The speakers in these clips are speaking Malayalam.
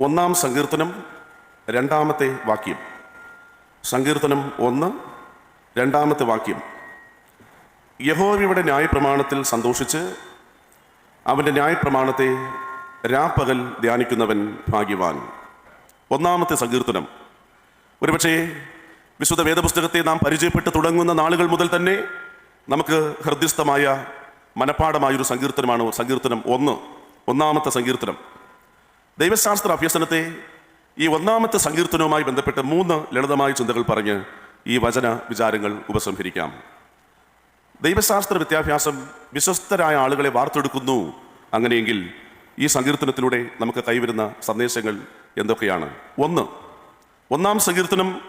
ഒന്നാം സങ്കീർത്തനം രണ്ടാമത്തെ വാക്യം. സങ്കീർത്തനം ഒന്ന് രണ്ടാമത്തെ വാക്യം. യഹോവയുടെ ന്യായപ്രമാണത്തിൽ സന്തോഷിച്ച് അവന്റെ ന്യായപ്രമാണത്തെ രാപ്പകൽ ധ്യാനിക്കുന്നവൻ ഭാഗ്യവാൻ. ഒന്നാമത്തെ സങ്കീർത്തനം. ഒരുപക്ഷേ വിശുദ്ധ വേദപുസ്തകത്തെ നാം പരിചയപ്പെട്ട് തുടങ്ങുന്ന നാളുകൾ മുതൽ തന്നെ നമുക്ക് ഹൃദ്യസ്ഥമായ മനഃപ്പാടമായൊരു സങ്കീർത്തനമാണ് സങ്കീർത്തനം ഒന്ന് ഒന്നാമത്തെ സങ്കീർത്തനം. ദൈവശാസ്ത്ര അഭ്യസനത്തെ ഈ ഒന്നാമത്തെ സങ്കീർത്തനവുമായി ബന്ധപ്പെട്ട് മൂന്ന് ലളിതമായ ചിന്തകൾ പറഞ്ഞ് ഈ വചന വിചാരങ്ങൾ ഉപസംഹരിക്കാം. ദൈവശാസ്ത്ര വിദ്യാഭ്യാസം വിശ്വസ്തരായ ആളുകളെ വാർത്തെടുക്കുന്നു. അങ്ങനെയെങ്കിൽ ഈ സങ്കീർത്തനത്തിലൂടെ നമുക്ക് കൈവരുന്ന സന്ദേശങ്ങൾ എന്തൊക്കെയാണ്? ഒന്ന് ഒന്നാം സങ്കീർത്തനം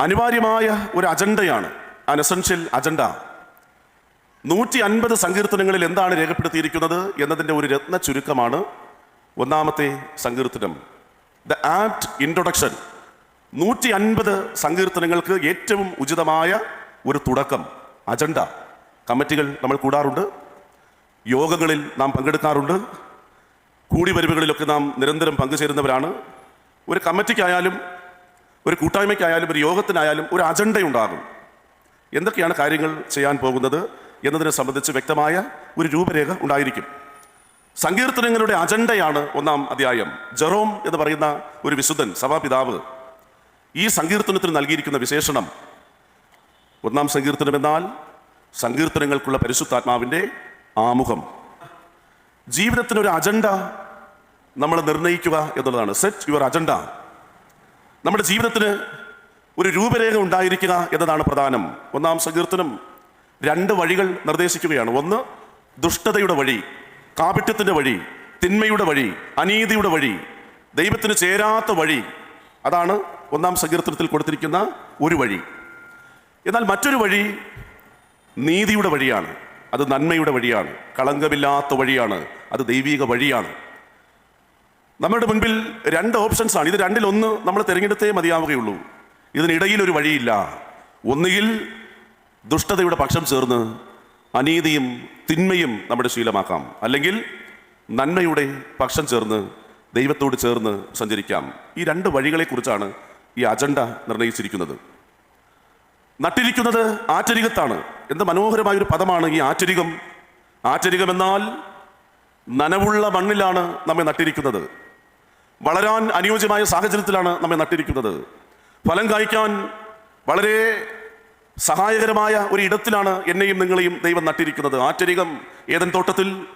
അനിവാര്യമായ ഒരു അജണ്ടയാണ്. അൻ എസൻഷ്യൽ അജണ്ട നൂറ്റി അൻപത് സങ്കീർത്തനങ്ങളിൽ എന്താണ് രേഖപ്പെടുത്തിയിരിക്കുന്നത് എന്നതിന്റെ ഒരു രത്ന ചുരുക്കമാണ് ഒന്നാമത്തെ സങ്കീർത്തനം. ദ ആപ്റ്റ് ഇൻട്രൊഡക്ഷൻ നൂറ്റി അൻപത് സങ്കീർത്തനങ്ങൾക്ക് ഏറ്റവും ഉചിതമായ ഒരു തുടക്കം അജണ്ട. കമ്മിറ്റികൾ നമ്മൾ കൂടാറുണ്ട്. യോഗങ്ങളിൽ നാം പങ്കെടുക്കാറുണ്ട്. കൂടിവരവുകളിലൊക്കെ നാം നിരന്തരം പങ്കുചേരുന്നവരാണ്. ഒരു കമ്മിറ്റിക്കായാലും ഒരു കൂട്ടായ്മയ്ക്കായാലും ഒരു യോഗത്തിനായാലും ഒരു അജണ്ടയുണ്ടാകും. എന്തൊക്കെയാണ് കാര്യങ്ങൾ ചെയ്യാൻ പോകുന്നത് എന്നതിനെ സംബന്ധിച്ച് വ്യക്തമായ ഒരു രൂപരേഖ ഉണ്ടായിരിക്കും. സങ്കീർത്തനങ്ങളുടെ അജണ്ടയാണ് ഒന്നാം അധ്യായം. ജെറോം എന്ന് പറയുന്ന ഒരു വിശുദ്ധൻ സഭാപിതാവ് ഈ സങ്കീർത്തനത്തിന് നൽകിയിരിക്കുന്ന വിശേഷണം. ഒന്നാം സങ്കീർത്തനം എന്നാൽ സങ്കീർത്തനങ്ങൾക്കുള്ള പരിശുദ്ധാത്മാവിന്റെ ആമുഖം. ജീവിതത്തിനൊരു അജണ്ട നമ്മൾ നിർണയിക്കുക എന്നുള്ളതാണ്. സെറ്റ് യുവർ അജണ്ട നമ്മുടെ ജീവിതത്തിന് ഒരു രൂപരേഖ ഉണ്ടായിരിക്കുക എന്നതാണ് പ്രധാനം. ഒന്നാം സങ്കീർത്തനം രണ്ട് വഴികൾ നിർദ്ദേശിക്കുകയാണ്. ഒന്ന് ദുഷ്ടതയുടെ വഴി. കാപിട്യത്തിന്റെ വഴി തിന്മയുടെ വഴി അനീതിയുടെ വഴി ദൈവത്തിന് ചേരാത്ത വഴി അതാണ് ഒന്നാം സങ്കീർത്തനത്തിൽ കൊടുത്തിരിക്കുന്ന ഒരു വഴി. എന്നാൽ മറ്റൊരു വഴി നീതിയുടെ വഴിയാണ്. അത് നന്മയുടെ വഴിയാണ്. കളങ്കമില്ലാത്ത വഴിയാണ്. അത് ദൈവിക വഴിയാണ്. നമ്മുടെ മുൻപിൽ രണ്ട് ഓപ്ഷൻസ് ആണ്. ഇത് രണ്ടിലൊന്ന് നമ്മൾ തിരഞ്ഞെടുത്തേ മതിയാവുകയുള്ളൂ. ഇതിനിടയിൽ ഒരു വഴിയില്ല. ഒന്നുകിൽ ദുഷ്ടതയുടെ പക്ഷം ചേർന്ന് അനീതിയും തിന്മയും നമ്മുടെ ശീലമാക്കാം. അല്ലെങ്കിൽ നന്മയുടെ പക്ഷം ചേർന്ന് ദൈവത്തോട് ചേർന്ന് സഞ്ചരിക്കാം. ഈ രണ്ട് വഴികളെക്കുറിച്ചാണ് ഈ അജണ്ട നിർണയിച്ചിരിക്കുന്നത്. നട്ടിരിക്കുന്നത് ആറ്റരികത്താണ് എന്ത് മനോഹരമായൊരു പദമാണ് ഈ ആറ്റരികം. ആറ്റരികം എന്നാൽ നനവുള്ള മണ്ണിലാണ് നമ്മെ നട്ടിരിക്കുന്നത്. വളരാൻ അനുയോജ്യമായ സാഹചര്യത്തിലാണ് നമ്മെ നട്ടിരിക്കുന്നത്. ഫലം കായ്ക്കാൻ വളരെ സഹായകരമായ ഒരു ഇടത്തിലാണ് എന്നെയും നിങ്ങളെയും ദൈവം നട്ടിരിക്കുന്നത്. ആറ്റരികം ഏതൻ തോട്ടത്തിൽ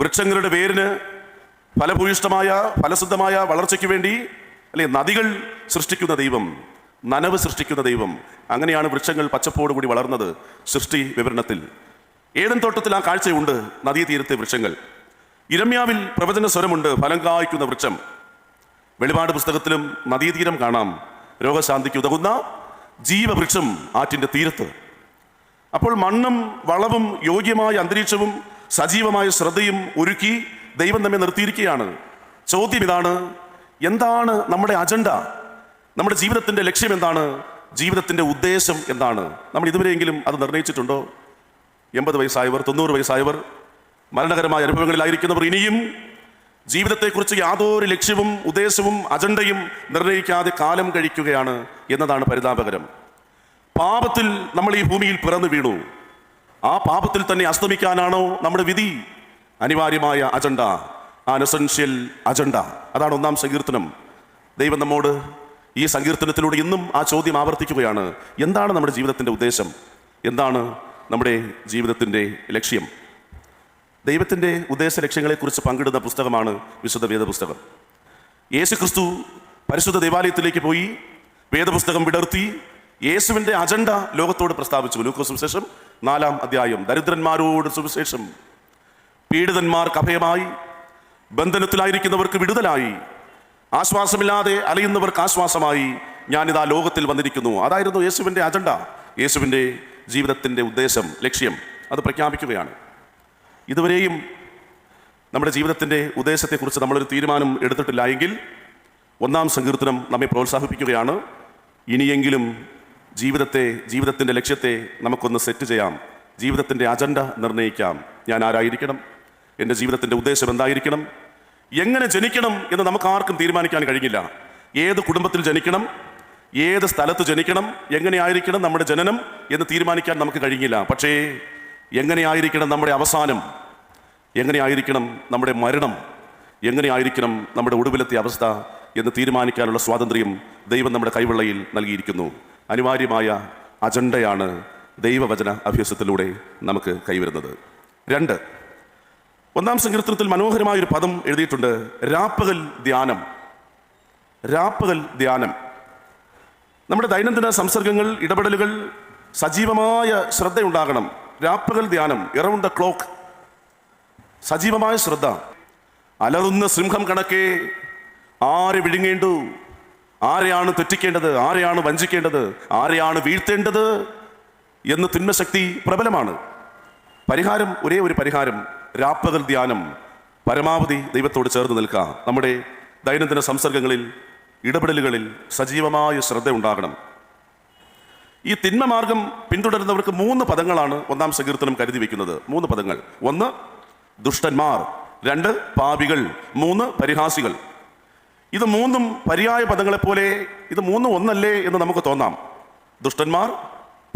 വൃക്ഷങ്ങളുടെ വേരിന് ഫലഭൂയിഷ്ടമായ ഫലസിദ്ധമായ വളർച്ചയ്ക്ക് വേണ്ടി അല്ലെ നദികൾ സൃഷ്ടിക്കുന്ന ദൈവം നനവ് സൃഷ്ടിക്കുന്ന ദൈവം. അങ്ങനെയാണ് വൃക്ഷങ്ങൾ പച്ചപ്പോടുകൂടി വളർന്നത് സൃഷ്ടി വിവരണത്തിൽ. ഏതൻ തോട്ടത്തിൽ ആ കാഴ്ചയുണ്ട് നദീതീരത്തെ വൃക്ഷങ്ങൾ. ഇരമ്യാവിൽ പ്രവചന സ്വരമുണ്ട് ഫലം കായ്ക്കുന്ന വൃക്ഷം. വെളിപാട് പുസ്തകത്തിലും നദീതീരം കാണാം. രോഗശാന്തിക്ക് ഉതകുന്ന ജീവവൃക്ഷം ആറ്റിന്റെ തീരത്ത്. അപ്പോൾ മണ്ണും വളവും യോഗ്യമായ അന്തരീക്ഷവും സജീവമായ ശ്രദ്ധയും ഒരുക്കി ദൈവം നമ്മെ നിർത്തിയിരിക്കുകയാണ്. ചോദ്യം ഇതാണ് എന്താണ് നമ്മുടെ അജണ്ട? നമ്മുടെ ജീവിതത്തിന്റെ ലക്ഷ്യം എന്താണ്? ജീവിതത്തിന്റെ ഉദ്ദേശം എന്താണ്? നമ്മൾ ഇതുവരെയെങ്കിലും അത് നിർണയിച്ചിട്ടുണ്ടോ എൺപത് വയസ്സായവർ തൊണ്ണൂറ് വയസ്സായവർ മരണകരമായ അനുഭവങ്ങളിലായിരിക്കുന്നവർ ഇനിയും ജീവിതത്തെക്കുറിച്ച് യാതൊരു ലക്ഷ്യവും ഉദ്ദേശവും അജണ്ടയും നിർണയിക്കാതെ കാലം കഴിക്കുകയാണ് എന്നതാണ് പരിതാപകരം. പാപത്തിൽ നമ്മൾ ഈ ഭൂമിയിൽ പിറന്നു വീണു. ആ പാപത്തിൽ തന്നെ അസ്തമിക്കാനാണോ നമ്മുടെ വിധി? അനിവാര്യമായ അജണ്ട ആ എസൻഷ്യൽ അജണ്ട. അതാണ് ഒന്നാം സങ്കീർത്തനം. ദൈവം നമ്മോട് ഈ സങ്കീർത്തനത്തിലൂടെ ഇന്നും ആ ചോദ്യം ആവർത്തിക്കുകയാണ്. എന്താണ് നമ്മുടെ ജീവിതത്തിന്റെ ഉദ്ദേശം? എന്താണ് നമ്മുടെ ജീവിതത്തിന്റെ ലക്ഷ്യം? ദൈവത്തിന്റെ ഉദ്ദേശ ലക്ഷ്യങ്ങളെക്കുറിച്ച് പങ്കിടുന്ന പുസ്തകമാണ് വിശുദ്ധ വേദപുസ്തകം. യേശു ക്രിസ്തു പരിശുദ്ധ ദേവാലയത്തിലേക്ക് പോയി വേദപുസ്തകം വിടർത്തി യേശുവിന്റെ അജണ്ട ലോകത്തോട് പ്രസ്താവിച്ചു. ലൂക്കോസ് സുവിശേഷം നാലാം അധ്യായം. ദരിദ്രന്മാരോട് സുവിശേഷം. പീഡിതന്മാർക്ക് അഭയമായി ബന്ധനത്തിലായിരിക്കുന്നവർക്ക് വിടുതലായി ആശ്വാസമില്ലാതെ അലയുന്നവർക്ക് ആശ്വാസമായി ഞാനിതാ ലോകത്തിൽ വന്നിരിക്കുന്നു. അതായിരുന്നു യേശുവിന്റെ അജണ്ട. യേശുവിന്റെ ജീവിതത്തിന്റെ ഉദ്ദേശം ലക്ഷ്യം. അത് പ്രഖ്യാപിക്കുകയാണ്. ഇതുവരെയും നമ്മുടെ ജീവിതത്തിന്റെ ഉദ്ദേശത്തെക്കുറിച്ച് നമ്മളൊരു തീരുമാനം എടുത്തിട്ടില്ല എങ്കിൽ ഒന്നാം സങ്കീർത്തനം നമ്മെ പ്രോത്സാഹിപ്പിക്കുകയാണ്. ഇനിയെങ്കിലും ജീവിതത്തെ ജീവിതത്തിന്റെ ലക്ഷ്യത്തെ നമുക്കൊന്ന് സെറ്റ് ചെയ്യാം. ജീവിതത്തിന്റെ അജണ്ട നിർണയിക്കാം. ഞാൻ ആരായിരിക്കണം? എന്റെ ജീവിതത്തിന്റെ ഉദ്ദേശം എന്തായിരിക്കണം? എങ്ങനെ ജനിക്കണം എന്ന് നമുക്ക് ആർക്കും തീരുമാനിക്കാൻ കഴിഞ്ഞില്ല. ഏത് കുടുംബത്തിൽ ജനിക്കണം? ഏത് സ്ഥലത്ത് ജനിക്കണം? എങ്ങനെയായിരിക്കണം നമ്മുടെ ജനനം എന്ന് തീരുമാനിക്കാൻ നമുക്ക് കഴിഞ്ഞില്ല. പക്ഷേ എങ്ങനെയായിരിക്കണം നമ്മുടെ അവസാനം? എങ്ങനെയായിരിക്കണം നമ്മുടെ മരണം? എങ്ങനെയായിരിക്കണം നമ്മുടെ ഒടുവിലത്തെ അവസ്ഥ എന്ന് തീരുമാനിക്കാനുള്ള സ്വാതന്ത്ര്യം ദൈവം നമ്മുടെ കൈവെള്ളയിൽ നൽകിയിരിക്കുന്നു. അനിവാര്യമായ അജണ്ടയാണ് ദൈവവചന അഭ്യാസത്തിലൂടെ നമുക്ക് കൈവരുന്നത്. രണ്ട് ഒന്നാം സങ്കീർത്തനത്തിൽ മനോഹരമായ ഒരു പദം എഴുതിയിട്ടുണ്ട് രാപ്പകൽ ധ്യാനം. രാപ്പകൽ ധ്യാനം. നമ്മുടെ ദൈനംദിന സംസർഗങ്ങൾ ഇടപെടലുകൾ സജീവമായ ശ്രദ്ധയുണ്ടാകണം. രാപ്പകൽ ധ്യാനം ഇറവുണ്ട ക്ലോക്ക് സജീവമായ ശ്രദ്ധ. അലറുന്ന സിംഹം കണക്കെ ആരെ വിഴുങ്ങേണ്ടു? ആരെയാണ് തെറ്റിക്കേണ്ടത്? ആരെയാണ് വഞ്ചിക്കേണ്ടത്? ആരെയാണ് വീഴ്ത്തേണ്ടത്? എന്ന് തിന്മശക്തി പ്രബലമാണ്. പരിഹാരം ഒരേ ഒരു പരിഹാരം രാപ്പകൽ ധ്യാനം. പരമാവധി ദൈവത്തോട് ചേർന്ന് നിൽക്കുക. നമ്മുടെ ദൈനംദിന സംസർഗങ്ങളിൽ ഇടപെടലുകളിൽ സജീവമായ ശ്രദ്ധ ഉണ്ടാകണം. ഈ തിന്മ മാർഗം പിന്തുടരുന്നവർക്ക് മൂന്ന് പദങ്ങളാണ് ഒന്നാം സങ്കീർത്തനം കരുതി വെക്കുന്നത്. മൂന്ന് പദങ്ങൾ. ഒന്ന് ദുഷ്ടന്മാർ. രണ്ട് പാപികൾ. മൂന്ന് പരിഹാസികൾ. ഇത് മൂന്നും പര്യായ പദങ്ങളെപ്പോലെ ഇത് മൂന്നും ഒന്നല്ലേ എന്ന് നമുക്ക് തോന്നാം. ദുഷ്ടന്മാർ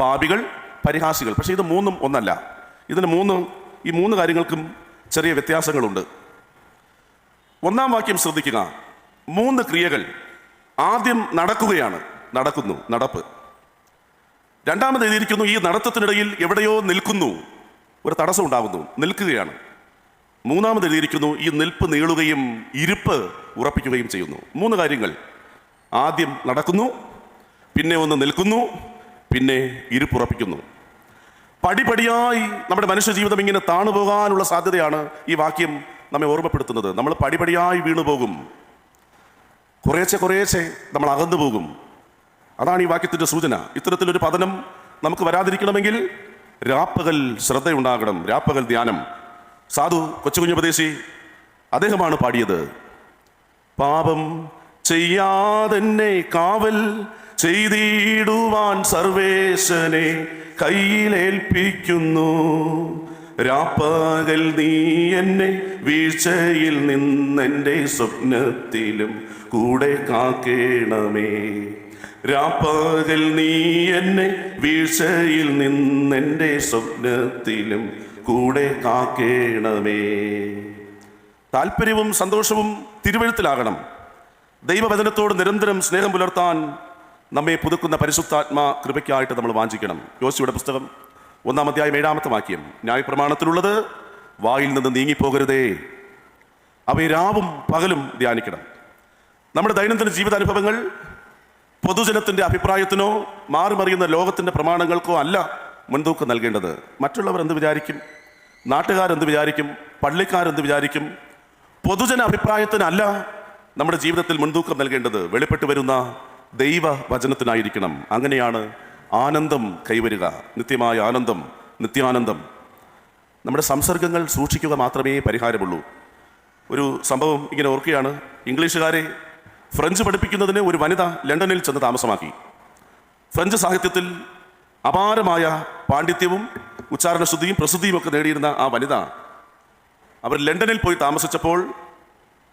പാപികൾ പരിഹാസികൾ. പക്ഷേ ഇത് മൂന്നും ഒന്നല്ല. ഇതിന് മൂന്ന് ഈ മൂന്ന് കാര്യങ്ങൾക്കും ചെറിയ വ്യത്യാസങ്ങളുണ്ട്. ഒന്നാം വാക്യം ശ്രദ്ധിക്കുക. മൂന്ന് ക്രിയകൾ ആദ്യം നടക്കുകയാണ്. നടക്കുന്നു. നടപ്പ്. രണ്ടാമത് എഴുതിയിരിക്കുന്നു ഈ നടത്തത്തിനിടയിൽ എവിടെയോ നിൽക്കുന്നു. ഒരു തടസ്സം ഉണ്ടാകുന്നു നിൽക്കുകയാണ്. മൂന്നാമത് എഴുതിയിരിക്കുന്നു ഈ നിൽപ്പ് നീളുകയും ഇരുപ്പ് ഉറപ്പിക്കുകയും ചെയ്യുന്നു. മൂന്ന് കാര്യങ്ങൾ. ആദ്യം നടക്കുന്നു പിന്നെ ഒന്ന് നിൽക്കുന്നു പിന്നെ ഇരുപ്പുറപ്പിക്കുന്നു പടിപടിയായി നമ്മുടെ മനുഷ്യ ജീവിതം ഇങ്ങനെ താണു പോകാനുള്ള സാധ്യതയാണ് ഈ വാക്യം നമ്മെ ഓർമ്മപ്പെടുത്തുന്നത്. നമ്മൾ പടിപടിയായി വീണുപോകും. കുറേശ്ശെ കുറേശ്ശെ നമ്മൾ അകന്നു പോകും അതാണ് ഈ വാക്യത്തിന്റെ സൂചന. ഇത്തരത്തിലൊരു പതനം നമുക്ക് വരാതിരിക്കണമെങ്കിൽ രാപ്പകൽ ശ്രദ്ധയുണ്ടാകണം രാപ്പകൽ ധ്യാനം. സാധു കൊച്ചുകുഞ്ഞുപദേശി അദ്ദേഹമാണ് പാടിയത്. പാപം ചെയ്യാതെന്നെ കാവൽ ചെയ്തിടുവാൻ സർവേശനെ കയ്യിലേൽപ്പിക്കുന്നു. രാപ്പകൽ നീ എന്നെ വീഴ്ചയിൽ നിന്നെന്റെ സ്വപ്നത്തിലും കൂടെ കാക്കേണമേ. രാപ്പകൽ നീ എന്നെ വീഴ്ചയിൽ നിന്നെന്റെ സ്വപ്നത്തിലും കൂടെ കാക്കേണമേ. താല്പര്യവും സന്തോഷവും തിരുവഴുത്തിലാകണം. ദൈവവചനത്തോട് നിരന്തരം സ്നേഹം പുലർത്താൻ നമ്മെ പുതുക്കുന്ന പരിശുദ്ധാത്മാ കൃപയ്ക്കായിട്ട് നമ്മൾ വാഞ്ചിക്കണം. യോശിയുടെ പുസ്തകം ഒന്നാം അധ്യായം ഏഴാമത്തെ വാക്യം. ന്യായപ്രമാണത്തിലുള്ളത് വായിൽ നിന്ന് നീങ്ങിപ്പോകരുതേ. അവയെ രാവും പകലും ധ്യാനിക്കണം. നമ്മുടെ ദൈനംദിന ജീവിതാനുഭവങ്ങൾ പൊതുജനത്തിന്റെ അഭിപ്രായത്തിനോ മാറിമറിയുന്ന ലോകത്തിന്റെ പ്രമാണങ്ങൾക്കോ അല്ല മുൻതൂക്കം നൽകേണ്ടത്. മറ്റുള്ളവർ എന്ത് വിചാരിക്കും? നാട്ടുകാരെന്ത് വിചാരിക്കും? പള്ളിക്കാരെന്ത് വിചാരിക്കും? പൊതുജന അഭിപ്രായത്തിനല്ല നമ്മുടെ ജീവിതത്തിൽ മുൻതൂക്കം നൽകേണ്ടത്. വെളിപ്പെട്ട് വരുന്ന ദൈവ വചനത്തിനായിരിക്കണം അങ്ങനെയാണ് ആനന്ദം കൈവരുക. നിത്യമായ ആനന്ദം നിത്യാനന്ദം. നമ്മുടെ സംസർഗങ്ങൾ സൂക്ഷിക്കുക മാത്രമേ പരിഹാരമുള്ളൂ. ഒരു സംഭവം ഇങ്ങനെ ഓർക്കുകയാണ്. ഇംഗ്ലീഷുകാരെ ഫ്രഞ്ച് പഠിപ്പിക്കുന്നതിന് ഒരു വനിത ലണ്ടനിൽ ചെന്ന് താമസമാക്കി. ഫ്രഞ്ച് സാഹിത്യത്തിൽ അപാരമായ പാണ്ഡിത്യവും ഉച്ചാരണശുദ്ധിയും പ്രസിദ്ധിയും ഒക്കെ നേടിയിരുന്ന ആ വനിത അവർ ലണ്ടനിൽ പോയി താമസിച്ചപ്പോൾ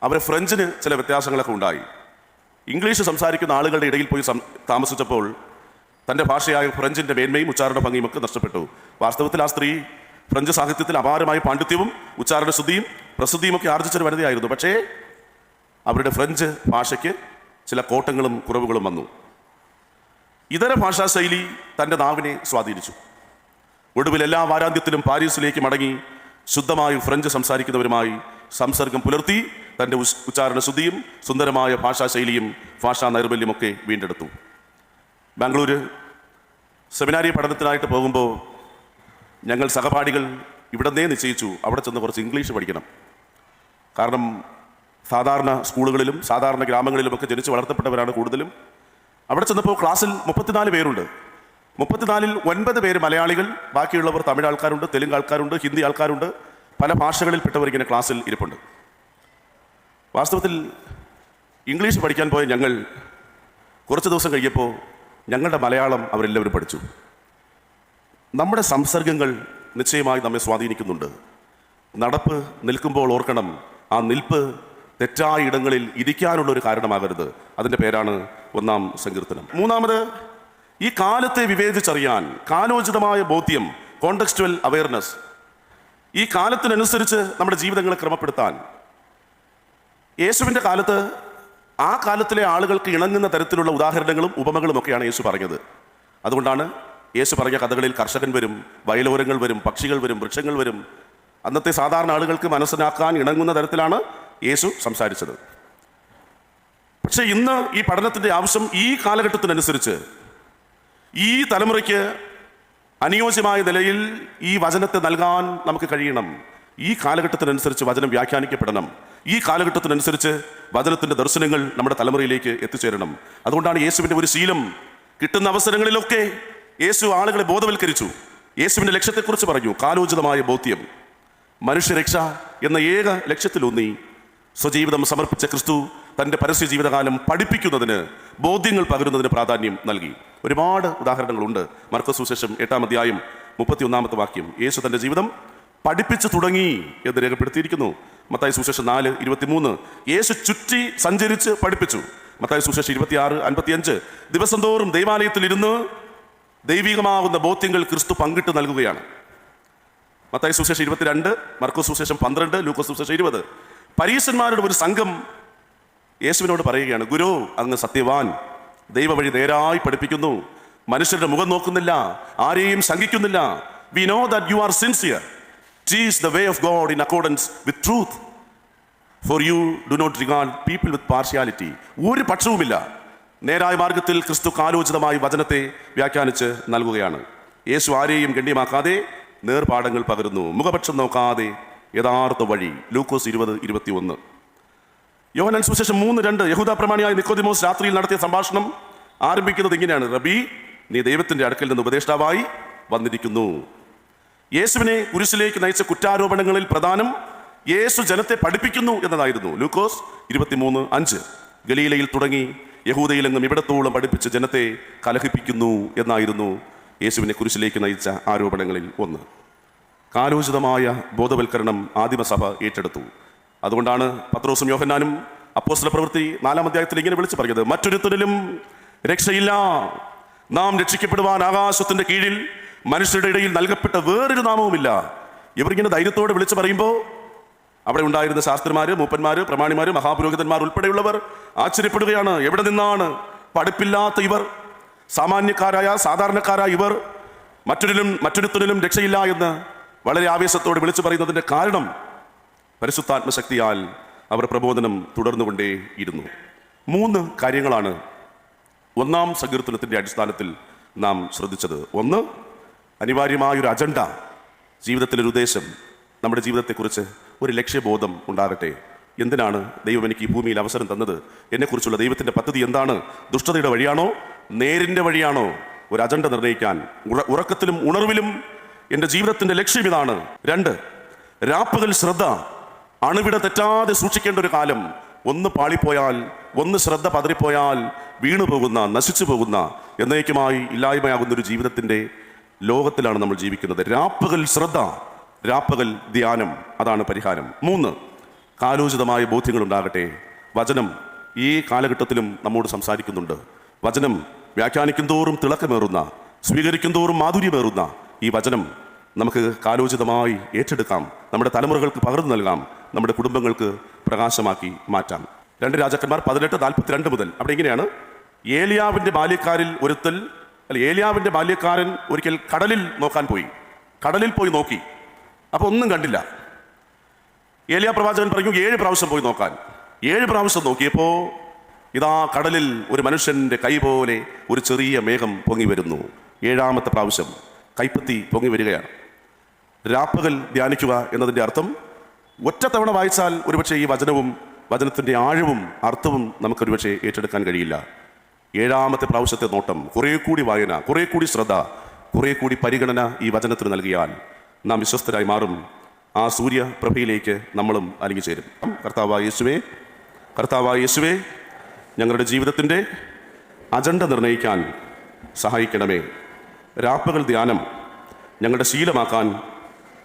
അവരെ ഫ്രഞ്ചിന് ചില വ്യത്യാസങ്ങളൊക്കെ ഉണ്ടായി. ഇംഗ്ലീഷ് സംസാരിക്കുന്ന ആളുകളുടെ ഇടയിൽ പോയി താമസിച്ചപ്പോൾ തന്റെ ഭാഷയായ ഫ്രഞ്ചിന്റെ മേന്മയും ഉച്ചാരണ ഭംഗിയും ഒക്കെ നഷ്ടപ്പെട്ടു. വാസ്തവത്തിൽ ആ സ്ത്രീ ഫ്രഞ്ച് സാഹിത്യത്തിൽ അപാരമായ പാണ്ഡിത്യവും ഉച്ചാരണശുദ്ധിയും പ്രസിദ്ധിയും ഒക്കെ ആർജിച്ചൊരു വനിതയായിരുന്നു. പക്ഷേ അവരുടെ ഫ്രഞ്ച് ഭാഷയ്ക്ക് ചില കോട്ടങ്ങളും കുറവുകളും വന്നു. ഇതര ഭാഷാ ശൈലി തന്റെ നാവിനെ സ്വാധീനിച്ചു. ഒടുവിൽ എല്ലാ വാരാന്ത്യത്തിലും പാരീസിലേക്ക് മടങ്ങി ശുദ്ധമായി ഫ്രഞ്ച് സംസാരിക്കുന്നവരുമായി സംസർഗം പുലർത്തി തന്റെ ഉച്ചാരണ ശുദ്ധിയും സുന്ദരമായ ഭാഷാ ശൈലിയും ഭാഷാ നൈർബല്യമൊക്കെ വീണ്ടെടുത്തു. ബാംഗ്ലൂർ സെമിനാരി പഠനത്തിനായിട്ട് പോകുമ്പോൾ ഞങ്ങൾ സഹപാഠികൾ ഇവിടെ നിന്നേ നിശ്ചയിച്ചു. അവിടെ ചെന്ന് കുറച്ച് ഇംഗ്ലീഷ് പഠിക്കണം. കാരണം സാധാരണ സ്കൂളുകളിലും സാധാരണ ഗ്രാമങ്ങളിലുമൊക്കെ ജനിച്ച് വളർത്തപ്പെട്ടവരാണ് കൂടുതലും. അവിടെ ചെന്നപ്പോൾ ക്ലാസ്സിൽ മുപ്പത്തിനാല് പേരുണ്ട്. മുപ്പത്തിനാലിൽ ഒൻപത് പേര് മലയാളികൾ ബാക്കിയുള്ളവർ തമിഴ് ആൾക്കാരുണ്ട് തെലുങ്ക് ആൾക്കാരുണ്ട് ഹിന്ദി ആൾക്കാരുണ്ട്. പല ഭാഷകളിൽപ്പെട്ടവർ ഇങ്ങനെ ക്ലാസ്സിൽ ഇരിപ്പുണ്ട്. വാസ്തവത്തിൽ ഇംഗ്ലീഷ് പഠിക്കാൻ പോയ ഞങ്ങൾ കുറച്ച് ദിവസം കഴിയപ്പോൾ ഞങ്ങളുടെ മലയാളം അവരെല്ലാവരും പഠിച്ചു. നമ്മുടെ സംസർഗങ്ങൾ നിശ്ചയമായി നമ്മെ സ്വാധീനിക്കുന്നുണ്ട്. നടപ്പ് നിൽക്കുമ്പോൾ ഓർക്കണം ആ നിൽപ്പ് തെറ്റായ ഇടങ്ങളിൽ ഇരിക്കാനുള്ള ഒരു കാരണമാകരുത്. അതിന്റെ പേരാണ് ഒന്നാം സങ്കീർത്തനം. മൂന്നാമത് ഈ കാലത്തെ വിവേചിച്ചറിയാൻ കാലോചിതമായ ബോധ്യം കോണ്ടക്സ്റ്റുവൽ അവയർനെസ് ഈ കാലത്തിനനുസരിച്ച് നമ്മുടെ ജീവിതങ്ങളെ ക്രമപ്പെടുത്താൻ. യേശുവിന്റെ കാലത്ത് ആ കാലത്തിലെ ആളുകൾക്ക് ഇണങ്ങുന്ന തരത്തിലുള്ള ഉദാഹരണങ്ങളും ഉപമകളും ഒക്കെയാണ് യേശു പറഞ്ഞത്. അതുകൊണ്ടാണ് യേശു പറഞ്ഞ കഥകളിൽ കർഷകൻ വരും വയലോരങ്ങൾ വരും പക്ഷികൾ വരും വൃക്ഷങ്ങൾ വരും. അന്നത്തെ സാധാരണ ആളുകൾക്ക് മനസ്സിലാക്കാൻ ഇണങ്ങുന്ന തരത്തിലാണ് യേശു സംസാരിച്ചത്. പക്ഷെ ഇന്ന് ഈ പഠനത്തിന്റെ ആവശ്യം ഈ കാലഘട്ടത്തിനനുസരിച്ച് ഈ തലമുറയ്ക്ക് അനുയോജ്യമായ നിലയിൽ ഈ വചനത്തെ നൽകാൻ നമുക്ക് കഴിയണം. ഈ കാലഘട്ടത്തിനനുസരിച്ച് വചനം വ്യാഖ്യാനിക്കപ്പെടണം. ഈ കാലഘട്ടത്തിനനുസരിച്ച് വചനത്തിന്റെ ദർശനങ്ങൾ നമ്മുടെ തലമുറയിലേക്ക് എത്തിച്ചേരണം. അതുകൊണ്ടാണ് യേശുവിന്റെ ഒരു ശീലം കിട്ടുന്ന അവസരങ്ങളിലൊക്കെ യേശു ആളുകളെ ബോധവൽക്കരിച്ചു. യേശുവിന്റെ ലക്ഷ്യത്തെക്കുറിച്ച് പറഞ്ഞു. കാലോചിതമായ ബോധ്യം. മനുഷ്യരക്ഷ എന്ന ഏക ലക്ഷ്യത്തിലൂന്നി സ്വജീവിതം സമർപ്പിച്ച ക്രിസ്തു തന്റെ പരസ്യ ജീവിതകാലം പഠിപ്പിക്കുന്നതിന് ബോധ്യങ്ങൾ പകരുന്നതിന് പ്രാധാന്യം നൽകി. ഒരുപാട് ഉദാഹരണങ്ങളുണ്ട്. മർക്കസ് സുശേഷം എട്ടാം അധ്യായം മുപ്പത്തിയൊന്നാമത്തെ വാക്യം. യേശു തന്റെ ജീവിതം പഠിപ്പിച്ചു തുടങ്ങി എന്ന് രേഖപ്പെടുത്തിയിരിക്കുന്നു. മത്തായി സുശേഷം നാല് ഇരുപത്തിമൂന്ന്. യേശു ചുറ്റി സഞ്ചരിച്ച് പഠിപ്പിച്ചു. മത്തായി സുശേഷം ഇരുപത്തിയാറ് അൻപത്തിയഞ്ച്. ദിവസം തോറും ദൈവാലയത്തിൽ ഇരുന്ന് ദൈവികമാകുന്ന ബോധ്യങ്ങൾ ക്രിസ്തു പങ്കിട്ട് നൽകുകയാണ്. മത്തായി സുശേഷം ഇരുപത്തിരണ്ട് മർക്കോ സുശേഷം പന്ത്രണ്ട് ലൂക്കോ സുശേഷം ഇരുപത്. പരീശന്മാരുടെ ഒരു സംഘം യേശുവിനോട് പറയുകയാണ് ഗുരു അങ്ങ് സത്യവാൻ. ദൈവവഴി നേരായി പഠിപ്പിക്കുന്നു. മനുഷ്യരുടെ മുഖം നോക്കുന്നില്ല. ആരെയും ശങ്കിക്കുന്നില്ല. We know that you are sincere teach the way of God in accordance with truth for you do not regard people with partiality ഒരു പക്ഷവുമില്ല. നേരായ മാർഗത്തിൽ ക്രിസ്തു കാലോചിതമായി വചനത്തെ വ്യാഖ്യാനിച്ച് നൽകുകയാണ്. യേശു ആരെയും ഗണ്യമാക്കാതെ നേർപാടങ്ങൾ പകരുന്നു. മുഖപക്ഷം നോക്കാതെ യഥാർത്ഥ വഴി ലൂക്കോസ് ഇരുപത് ഇരുപത്തി ഒന്ന് യോഹനൻ സുശേഷം മൂന്ന് രണ്ട് യഹൂദ പ്രമാണിയായ നിക്കോദിമോസ് രാത്രിയിൽ നടത്തിയ സംഭാഷണം ആരംഭിക്കുന്നത് ഇങ്ങനെയാണ്. റബി നീ ദൈവത്തിന്റെ അടുക്കൽ നിന്ന് ഉപദേഷ്ടാവായി വന്നിരിക്കുന്നു. യേശുവിനെ കുരിശിലേക്ക് നയിച്ച കുറ്റാരോപണങ്ങളിൽ പ്രധാനം യേശു ജനത്തെ പഠിപ്പിക്കുന്നു എന്നതായിരുന്നു. ലൂക്കോസ് ഇരുപത്തിമൂന്ന് അഞ്ച്. ഗലീലയിൽ തുടങ്ങി യഹൂദയിലെങ്ങും ഇവിടത്തോളം പഠിപ്പിച്ച് ജനത്തെ കലഹിപ്പിക്കുന്നു എന്നായിരുന്നു യേശുവിനെ കുരിശിലേക്ക് നയിച്ച ആരോപണങ്ങളിൽ ഒന്ന്. കാലോചിതമായ ബോധവൽക്കരണം ആദിമസഭ ഏറ്റെടുത്തു. അതുകൊണ്ടാണ് പത്രോസും യോഹന്നാനും അപ്പോസ്ല പ്രവൃത്തി നാലാം അധ്യായത്തിൽ ഇങ്ങനെ വിളിച്ചു പറഞ്ഞത് മറ്റൊരുത്തരിലും രക്ഷയില്ല. നാം രക്ഷിക്കപ്പെടുവാൻ ആകാശത്തിന്റെ കീഴിൽ മനുഷ്യരുടെ ഇടയിൽ നൽകപ്പെട്ട വേറൊരു നാമവുമില്ല. ഇവരിങ്ങനെ ധൈര്യത്തോടെ വിളിച്ചു പറയുമ്പോൾ അവിടെ ഉണ്ടായിരുന്ന ശാസ്ത്രിമാർ മൂപ്പന്മാര് പ്രമാണിമാര് മഹാപുരോഹിതന്മാർ ഉൾപ്പെടെയുള്ളവർ ആശ്ചര്യപ്പെടുകയാണ്. എവിടെ നിന്നാണ്? പഠിപ്പില്ലാത്ത ഇവർ സാമാന്യക്കാരായ സാധാരണക്കാരായ ഇവർ മറ്റൊരിലും മറ്റൊരുത്തരിലും രക്ഷയില്ല എന്ന് വളരെ ആവേശത്തോടെ വിളിച്ചു പറയുന്നതിന്റെ കാരണം പരിശുദ്ധാത്മശക്തിയാൽ അവർ പ്രബോധനം തുടർന്നുകൊണ്ടേ ഇരുന്നു മൂന്ന് കാര്യങ്ങളാണ് ഒന്നാം സങ്കീർത്തനത്തിന്റെ അടിസ്ഥാനത്തിൽ നാം ശ്രദ്ധിച്ചത്. ഒന്ന് അനിവാര്യമായ ഒരു അജണ്ട ജീവിതത്തിലൊരു ഉദ്ദേശം നമ്മുടെ ജീവിതത്തെക്കുറിച്ച് ഒരു ലക്ഷ്യബോധം ഉണ്ടാകട്ടെ. എന്തിനാണ് ദൈവം എനിക്ക് ഈ ഭൂമിയിൽ അവസരം തന്നത്? എന്നെക്കുറിച്ചുള്ള ദൈവത്തിന്റെ പദ്ധതി എന്താണ്? ദുഷ്ടതയുടെ വഴിയാണോ? നേരിന്റെ വഴിയാണോ? ഒരു അജണ്ട നിർണയിക്കാൻ ഉറക്കത്തിലും ഉണർവിലും എന്റെ ജീവിതത്തിന്റെ ലക്ഷ്യം ഇതാണ്. രണ്ട് രാപ്പകൽ ശ്രദ്ധ. അണുവിട തെറ്റാതെ സൂക്ഷിക്കേണ്ട ഒരു കാലം. ഒന്ന് പാളിപ്പോയാൽ ഒന്ന് ശ്രദ്ധ പതറിപ്പോയാൽ വീണു പോകുന്ന നശിച്ചു പോകുന്ന എന്നേക്കുമായി ഇല്ലായ്മയാകുന്ന ഒരു ജീവിതത്തിന്റെ ലോകത്തിലാണ് നമ്മൾ ജീവിക്കുന്നത്. രാപ്പകൽ ശ്രദ്ധ രാപ്പകൽ ധ്യാനം. അതാണ് പരിഹാരം. മൂന്ന് കാലോചിതമായ ബോധ്യങ്ങൾ ഉണ്ടാകട്ടെ. വചനം ഈ കാലഘട്ടത്തിലും നമ്മോട് സംസാരിക്കുന്നുണ്ട്. വചനം വ്യാഖ്യാനിക്കും തോറും തിളക്കമേറുന്ന സ്വീകരിക്കും തോറും മാധുര്യമേറുന്ന ഈ വചനം നമുക്ക് കാലോചിതമായി ഏറ്റെടുക്കാം. നമ്മുടെ തലമുറകൾക്ക് പകർന്നു നൽകാം. നമ്മുടെ കുടുംബങ്ങൾക്ക് പ്രകാശമാക്കി മാറ്റാം. രണ്ട് രാജാക്കന്മാർ പതിനെട്ട് നാൽപ്പത്തിരണ്ട് മുതൽ. അവിടെ ഇങ്ങനെയാണ്. ഏലിയാവിന്റെ ബാല്യക്കാരിൽ ഒരുത്തൽ അല്ല ഏലിയാവിന്റെ ബാല്യക്കാരൻ ഒരിക്കൽ കടലിൽ നോക്കാൻ പോയി. കടലിൽ പോയി നോക്കി. അപ്പോൾ ഒന്നും കണ്ടില്ല. ഏലിയ പ്രവാചകൻ പറഞ്ഞു ഏഴ് പ്രാവശ്യം പോയി നോക്കാൻ. ഏഴ് പ്രാവശ്യം നോക്കിയപ്പോൾ ഇതാ കടലിൽ ഒരു മനുഷ്യന്റെ കൈ പോലെ ഒരു ചെറിയ മേഘം പൊങ്ങി വരുന്നു. ഏഴാമത്തെ പ്രാവശ്യം. കൈപ്പത്തി പൊങ്ങി വരികയാണ്. രാപ്പകൽ ധ്യാനിക്കുക എന്നതിന്റെ അർത്ഥം ഒറ്റ തവണ വായിച്ചാൽ ഒരുപക്ഷെ ഈ വചനവും വചനത്തിന്റെ ആഴവും അർത്ഥവും നമുക്കൊരുപക്ഷെ ഏറ്റെടുക്കാൻ കഴിയില്ല. ഏഴാമത്തെ പ്രാവശ്യത്തെ നോട്ടം കുറേ കൂടി വായന കുറേ കൂടി ശ്രദ്ധ കുറേ കൂടി പരിഗണന ഈ വചനത്തിന് നൽകിയാൽ നാം വിശ്വസ്തരായി മാറും. ആ സൂര്യപ്രഭയിലേക്ക് നമ്മളും അലിഞ്ഞുചേരും. കർത്താവായ യേശുവേ കർത്താവായ യേശുവേ ഞങ്ങളുടെ ജീവിതത്തിന്റെ അജണ്ട നിർണയിക്കാൻ സഹായിക്കണമേ. രാപ്പകൽ ധ്യാനം ഞങ്ങളുടെ ശീലമാക്കാൻ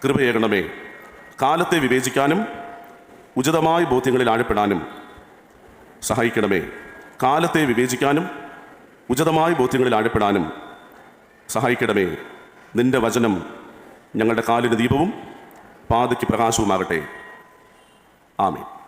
കൃപയേകണമേ. കാലത്തെ വിവേചിക്കാനും ഉചിതമായ ബോധ്യങ്ങളിൽ ആഴപ്പെടാനും സഹായിക്കണമേ. കാലത്തെ വിവേചിക്കാനും ഉചിതമായ ബോധ്യങ്ങളിൽ ആഴപ്പെടാനും സഹായിക്കണമേ. നിന്റെ വചനം ഞങ്ങളുടെ കാലിന് ദീപവും പാതയ്ക്ക് പ്രകാശവുമാകട്ടെ. ആമേൻ.